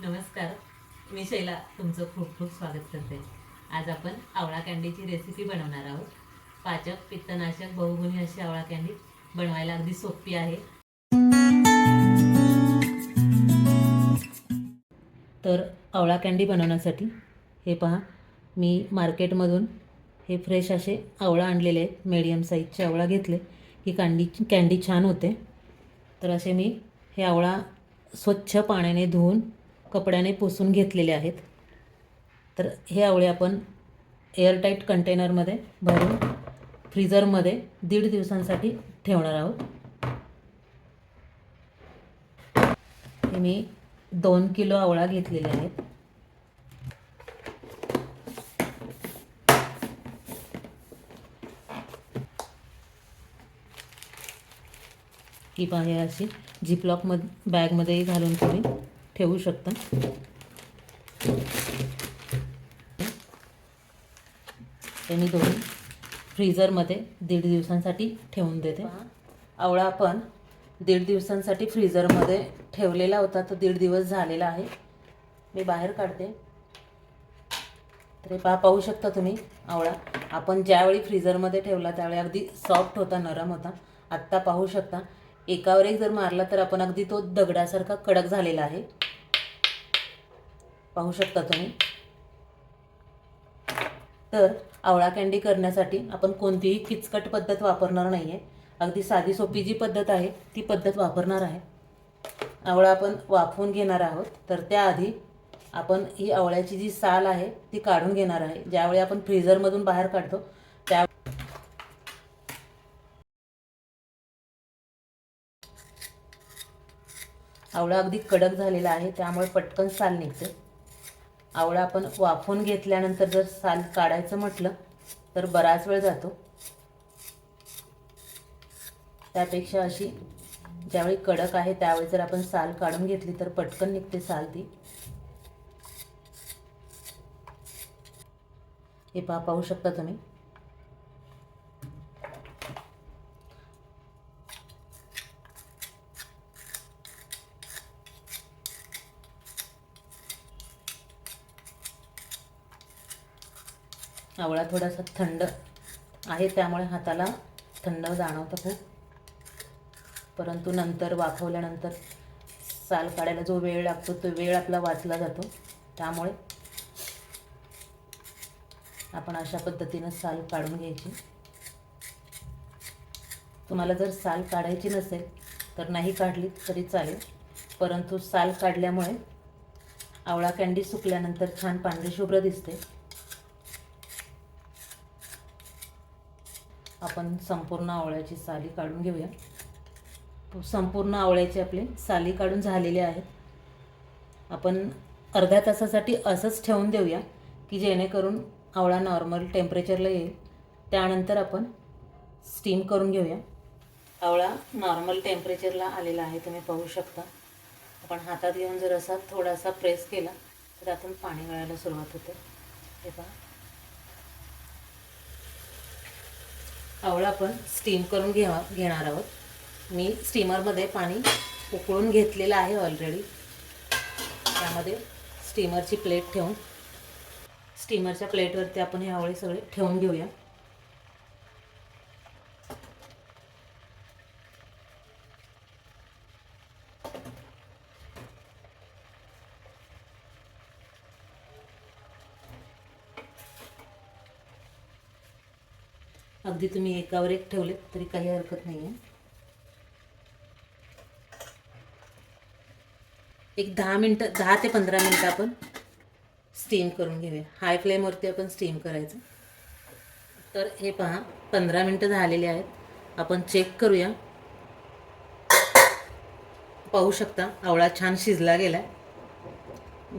नमस्कार मी शैला तुमचं खूप खूप स्वागत करते. आज आपण आवळा कँडीची रेसिपी बनवणार आहोत. पाचक पित्तनाशक बहुगुणी अशी आवळा कँडी बनवायला अगदी सोपी आहे. तर आवळा कँडी बनवण्यासाठी हे पहा मी मार्केटमधून हे फ्रेश असे आवळा आणलेले आहेत. मीडियम साईजचे आवळा घेतले की कँडी कँडी छान होते. तर असे मी हे आवळा स्वच्छ पाण्याने धुवून कपड्याने पुसून घेतलेले आहेत. तर हे आवळे आपण एअरटाईट कंटेनरमध्ये भरून फ्रीझरमध्ये दीड दिवसांसाठी ठेवणार आहोत. हे मी दोन किलो आवळा घेतलेले आहेत. की पाहे अशी झिपलॉक बॅगमध्येही घालून तुम्ही ठेवू शकता. त्यांनी दोन्ही फ्रीजरमध्ये दीड दिवसांसाठी ठेवून देते. आवळा आपण दीड दिवसांसाठी फ्रीझरमध्ये ठेवलेला होता तो दीड दिवस झालेला आहे. मी बाहेर काढते. तर पहा पाहू शकता तुम्ही आवळा. आपण ज्यावेळी फ्रीजरमध्ये ठेवला त्यावेळी अगदी सॉफ्ट होता नरम होता. आत्ता पाहू शकता एकावर एक जर मारला तर आपण अगदी तो दगडासारखा कडक झालेला आहे. पाहू शकता तुम्ही. तर आवळा कँडी करण्यासाठी आपण कोणतीही किचकट पद्धत वापरणार नाही आहे अगदी साधी सोपी जी पद्धत आहे ती पद्धत वापरणार आहे. आवळा आपण वाफवून घेणार आहोत. तर त्याआधी आपण ही आवळ्याची जी साल आहे ती काढून घेणार आहे. ज्यावेळी आपण फ्रीझरमधून बाहेर काढतो त्या आवळा अगदी कडक झालेला आहे. त्यामुळे पटकन साल निघते. आवळा आपण वाफून घेतल्यानंतर जर साल काढायचं म्हटलं तर बराच वेळ जातो. त्यापेक्षा अशी ज्यावेळी कडक आहे त्यावेळी जर आपण साल काढून घेतली तर पटकन निघते साल ती. हे पहा पाहू शकता तुम्ही. आवळा थोडासा थंड आहे त्यामुळे हाताला थंड जाणवतं खूप. परंतु नंतर वाफवल्यानंतर साल काढायला जो वेळ लागतो तो वेळ आपला वाचला जातो. त्यामुळे आपण अशा पद्धतीनं साल काढून घ्यायची. तुम्हाला जर साल काढायची नसेल तर नाही काढली तरी चालेल. परंतु साल काढल्यामुळे आवळा कँडी सुकल्यानंतर छान पांढरी शुभ्र दिसते. आपण संपूर्ण आवळ्याची साली काढून घेऊया. संपूर्ण आवळ्याचे आपले साली काढून झालेले आहेत. आपण अर्ध्या तासासाठी असंच ठेवून देऊया की जेणेकरून आवळा नॉर्मल टेम्परेचरला येईल. त्यानंतर आपण स्टीम करून घेऊया. आवळा नॉर्मल टेम्परेचरला आलेला आहे तुम्ही पाहू शकता. आपण हातात घेऊन जर असा थोडासा प्रेस केला तर त्यातून पाणी गळायला सुरुवात होते. हे पहा. आवळा आपण स्टीम करून घ्या घेणार आहोत. मी स्टीमरमध्ये पाणी उकळून घेतलेलं आहे ऑलरेडी त्यामध्ये स्टीमरची प्लेट ठेवून. स्टीमरच्या प्लेटवरती आपण हे आवळे सगळे ठेवून घेऊया. अगदी तुम्ही एकावर एक ठेवले तरी काही हरकत नाही आहे एक दहा मिनटं दहा ते पंधरा मिनटं आपण स्टीम करून घेऊया. हाय फ्लेमवरती आपण स्टीम करायचं. तर हे पहा पंधरा मिनटं झालेले आहेत. आपण चेक करूया. पाहू शकता आवळा छान शिजला गेला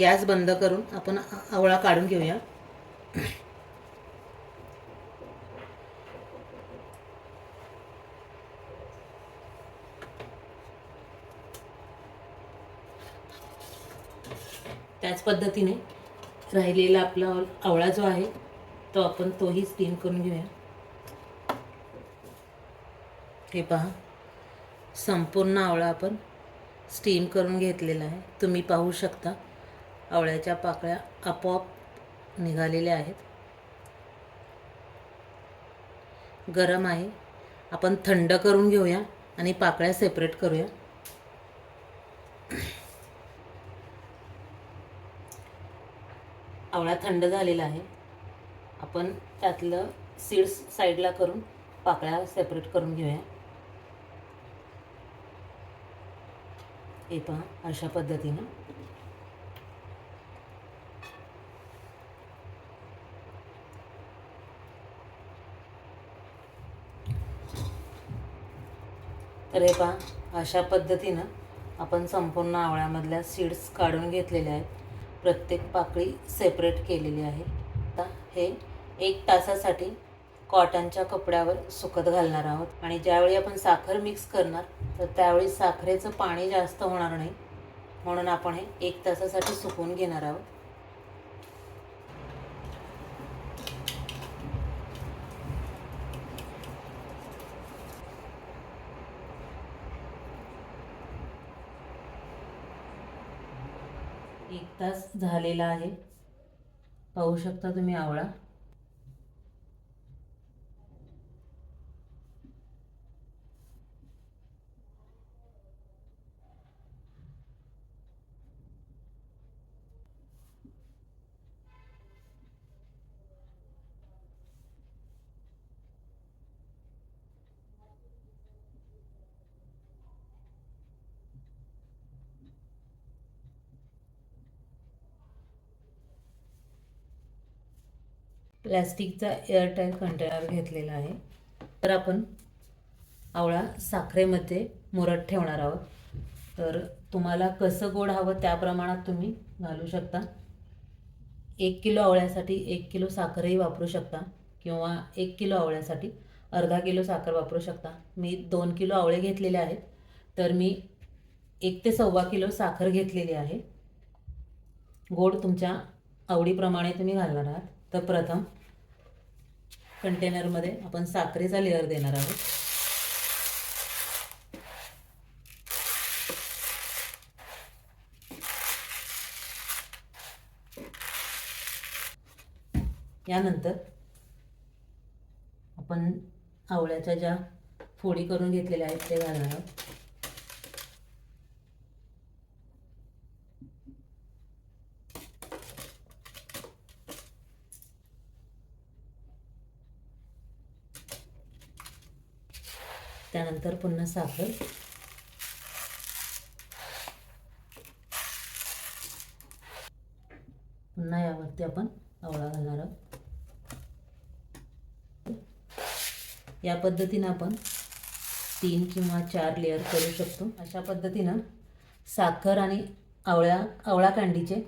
गॅस बंद करून आपण आवळा काढून घेऊया. त्याच पद्धतीने राहिलेला आपला आवळा जो आहे तो आपण तोही स्टीम करून घेऊया. हे पहा. संपूर्ण आवळा आपण स्टीम करून घेतलेला आहे. तुम्ही पाहू शकता आवळ्याच्या पाकळ्या आपोआप निघालेल्या आहेत. गरम आहे. आपण थंड करून घेऊया आणि पाकळ्या सेपरेट करूया. आवळा थंड झालेला आहे. आपण त्यातलं सीड्स साईडला करून पाकळ्या सेपरेट करून घेऊया. हे पहा अशा पद्धतीनं. तर हे पहा अशा पद्धतीनं आपण संपूर्ण आवळ्यामधल्या सीड्स काढून घेतलेल्या आहेत. प्रत्येक पाकळी सेपरेट केलेली आहे. आता हे एक तासासाठी कॉटनच्या कपड्यावर सुकत घालणार आहोत. आणि ज्यावेळी आपण साखर मिक्स करणार तर त्यावेळी साखरेचं पाणी जास्त होणार नाही. म्हणून आपण हे एक तासासाठी सुकून घेणार आहोत. एक तास झालेला आहे. पाहू शकता तुम्ही आवळा. प्लॅस्टिकचा एअरटाईट कंटेनर घेतलेला आहे. तर आपण आवळा साखरेमध्ये मुरत ठेवणार आहोत. तर तुम्हाला कसं गोड हवं त्या प्रमाणात तुम्ही घालू शकता. एक किलो आवळ्यासाठी एक किलो साखरही वापरू शकता किंवा एक किलो आवळ्यासाठी अर्धा किलो साखर वापरू शकता. मी दोन किलो आवळे घेतलेले आहेत. तर मी एक ते सव्वा किलो साखर घेतलेली आहे. गोड तुमच्या आवडीप्रमाणे तुम्ही घालणार आहात. तर प्रथम कंटेनरमध्ये आपण साखरेचा लेअर देणार आहोत. यानंतर आपण आवळ्याच्या ज्या फोडी करून घेतलेल्या आहेत ते घालणार आहोत. त्यानंतर पुन्हा साखर. पुन्हा यावरती आपण आवळा घालणार आहोत. या पद्धतीनं आपण तीन किंवा चार लेअर करू शकतो. अशा पद्धतीनं साखर आणि आवळ्या आवळा कांडीचे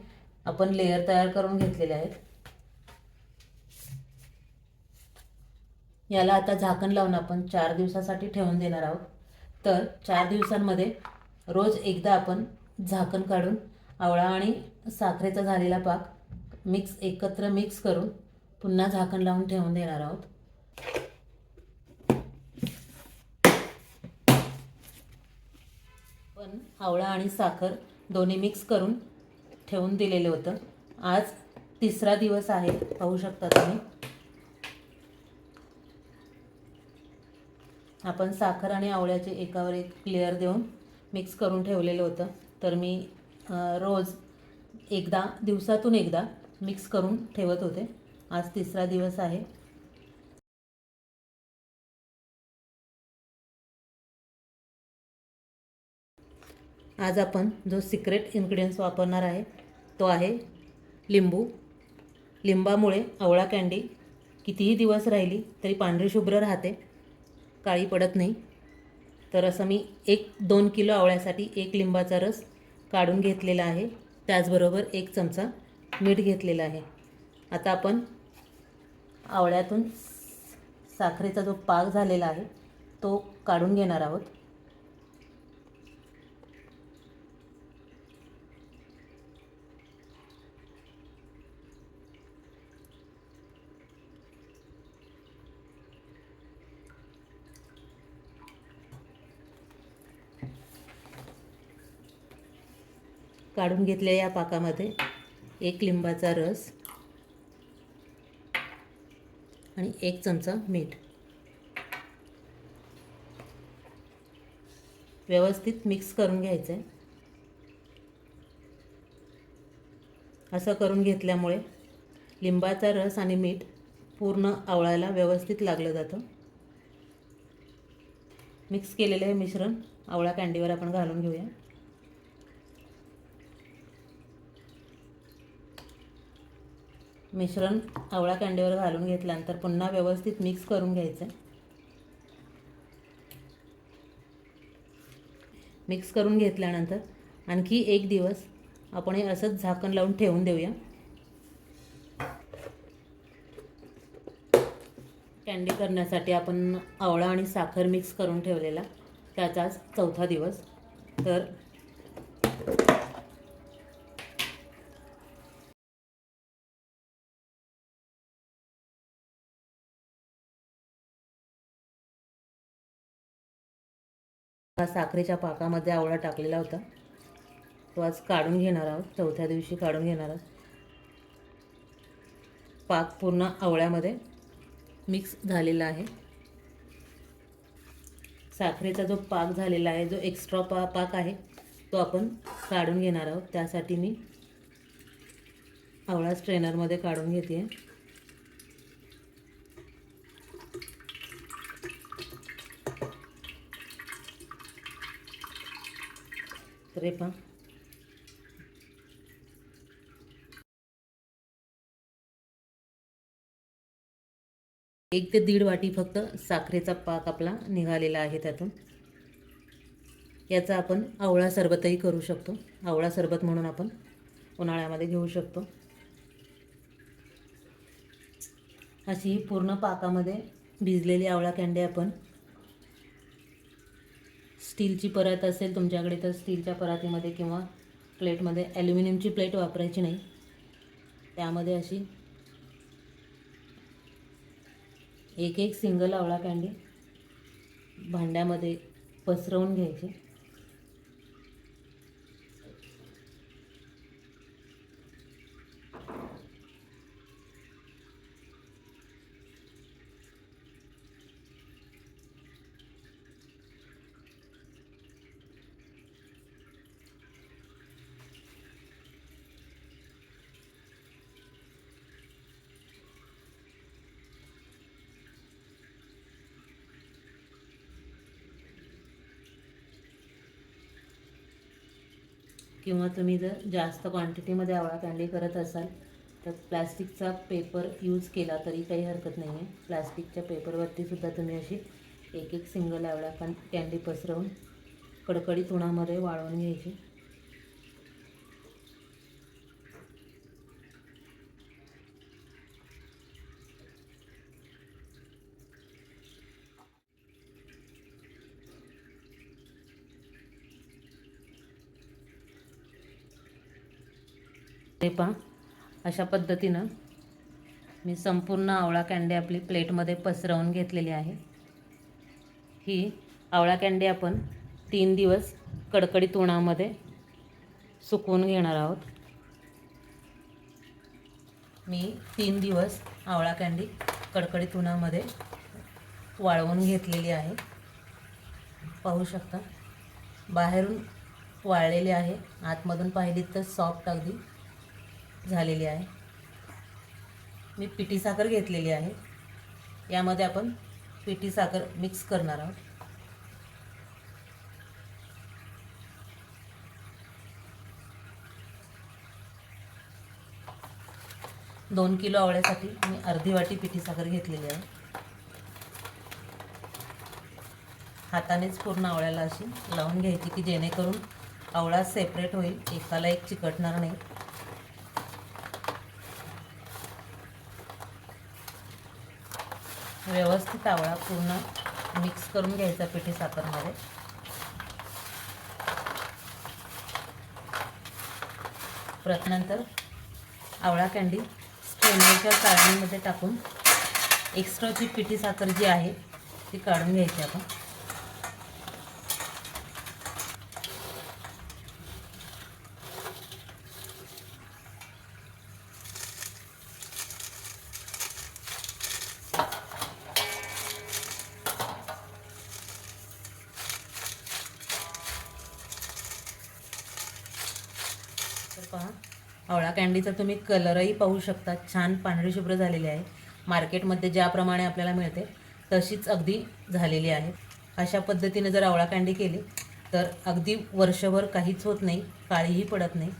आपण लेअर तयार करून घेतलेले आहेत. याला आता झाकण लावून आपण चार दिवसासाठी ठेवून देणार आहोत. तर चार दिवसांमध्ये रोज एकदा आपण झाकण काढून आवळा आणि साखरेचा झालेला पाक मिक्स एकत्र मिक्स करून पुन्हा झाकण लावून ठेवून देणार आहोत. पण आवळा आणि साखर दोन्ही मिक्स करून ठेवून दिलेलं होतं. आज तिसरा दिवस आहे पाहू शकता तुम्ही. आपण साखर आणि आवळ्याचे एकावर एक क्लिअर देऊन मिक्स करून ठेवलेलं होतं. तर मी रोज एकदा दिवसातून एकदा मिक्स करून ठेवत होते. आज तिसरा दिवस आहे. आज आपण जो सिक्रेट इन्ग्रेडियंट्स वापरणार आहे तो आहे लिंबू. लिंबामुळे आवळा कँडी कितीही दिवस राहिली तरी पांढरी शुभ्र राहते. काळी पडत नाही. तर असं मी एक दोन किलो आवळ्यासाठी एक लिंबाचा रस काढून घेतलेला आहे. त्याचबरोबर एक चमचा मीठ घेतलेला आहे. आता आपण आवळ्यातून साखरेचा जो पाक झालेला आहे तो काढून घेणार आहोत. काढून घेतलेल्या या पाकामध्ये. एक लिंबाचा रस. आणि एक चमचा मीठ. व्यवस्थित मिक्स करून घ्यायचं आहे असं करून घेतल्यामुळे लिंबाचा रस आणि मीठ पूर्ण आवळायला व्यवस्थित लागलं जातं. मिक्स केलेलं हे मिश्रण आवळा कँडीवर आपण घालून घेऊया. मिश्रण आवळा कँडीवर घालून घेतल्यानंतर पुन्हा व्यवस्थित मिक्स करून घ्यायचं. मिक्स करून घेतल्यानंतर आणखी एक दिवस आपण हे असंच झाकण लावून ठेवून देऊया. कँडी करण्यासाठी आपण आवळा आणि साखर मिक्स करून ठेवलेला त्याचाच चौथा दिवस. तर हा साखरेच्या पाकामध्ये आवळा टाकलेला होता. तो आज काढून घेणार आहोत. चौथ्या दिवशी काढून घेणार आहोत. पाक पूर्ण आवळ्यामध्ये मिक्स झालेला आहे. साखरेचा जो पाक झालेला आहे जो एक्स्ट्रा पा पाक आहे तो आपण काढून घेणार आहोत. त्यासाठी मी आवळा स्ट्रेनरमध्ये काढून घेते आहे हे एक ते दीड वाटी फक्त साखरेचा पाक आपला निघालेला आहे त्यातून. याचा आपण आवळा सरबतही करू शकतो. आवळा सरबत म्हणून आपण उन्हाळ्यामध्ये घेऊ शकतो. अशी पूर्ण पाकामध्ये भिजलेली आवळा कँडी आपण स्टीलची परात असेल तुमच्याकडे तर स्टीलच्या परातीमध्ये किंवा प्लेटमध्ये ॲल्युमिनियमची प्लेट वापरायची नाही. त्यामध्ये अशी एक एक सिंगल आवळा कँडी भांड्यामध्ये पसरवून घ्यायची. किंवा तुम्ही जर जास्त क्वांटिटीमध्ये आवळा कँडी करत असाल तर प्लॅस्टिकचा पेपर यूज केला तरी काही हरकत नाही आहे प्लॅस्टिकच्या पेपरवरतीसुद्धा तुम्ही अशी एक एक सिंगल आवळा कॅन कँडी पसरवून कडकडीत उन्हामध्ये वाळवून घ्यायची. हे पहा. अशा पद्धतीनं मी संपूर्ण आवळा कँडी आपली प्लेटमध्ये पसरवून घेतलेली आहे. ही आवळा कँडी आपण तीन दिवस कडकडीत उन्हामध्ये सुकवून घेणार आहोत. मी तीन दिवस आवळा कँडी कडकडीत उन्हामध्ये वाळवून घेतलेली आहे. पाहू शकता. बाहेरून वाळलेली आहे. आतमधून पाहिली तर सॉफ्ट अगदी. झालेली आहे. मी पिठी साखर घेतलेली आहे. यामध्ये आपण पिठी साखर मिक्स करणार आहोत. दोन किलो आवळ्यासाठी मी अर्धी वाटी पिठी साखर घेतलेली आहे. हातानेच पूर्ण आवळ्याला अशी लावून घ्यायची की जेणेकरून आवळा सेपरेट होईल एकाला एक चिकटणार नाही. व्यवस्थित आवळा पूर्ण मिक्स करून घ्यायचा पिठी साखरमध्ये. नंतर आवळा कँडी स्ट्रेनरच्या चाळणीमध्ये टाकून एक्स्ट्राची पिठी साखर जी आहे ती काढून घ्यायची आपण. पहा. आवळा कँडीचा तुम्ही कलरही पाहू शकता. छान पांढरी शुभ्र झालेली आहे. मार्केटमध्ये ज्याप्रमाणे आपल्याला मिळते तशीच अगदी झालेली आहे. अशा पद्धतीने जर आवळा कँडी केली तर अगदी वर्षभर काहीच होत नाही काळीही पडत नाही.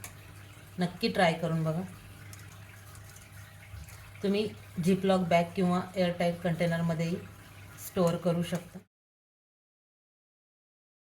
नक्की ट्राय करून बघा. तुम्ही झिपलॉक बॅग किंवा एअरटाईट कंटेनरमध्येही स्टोअर करू शकता.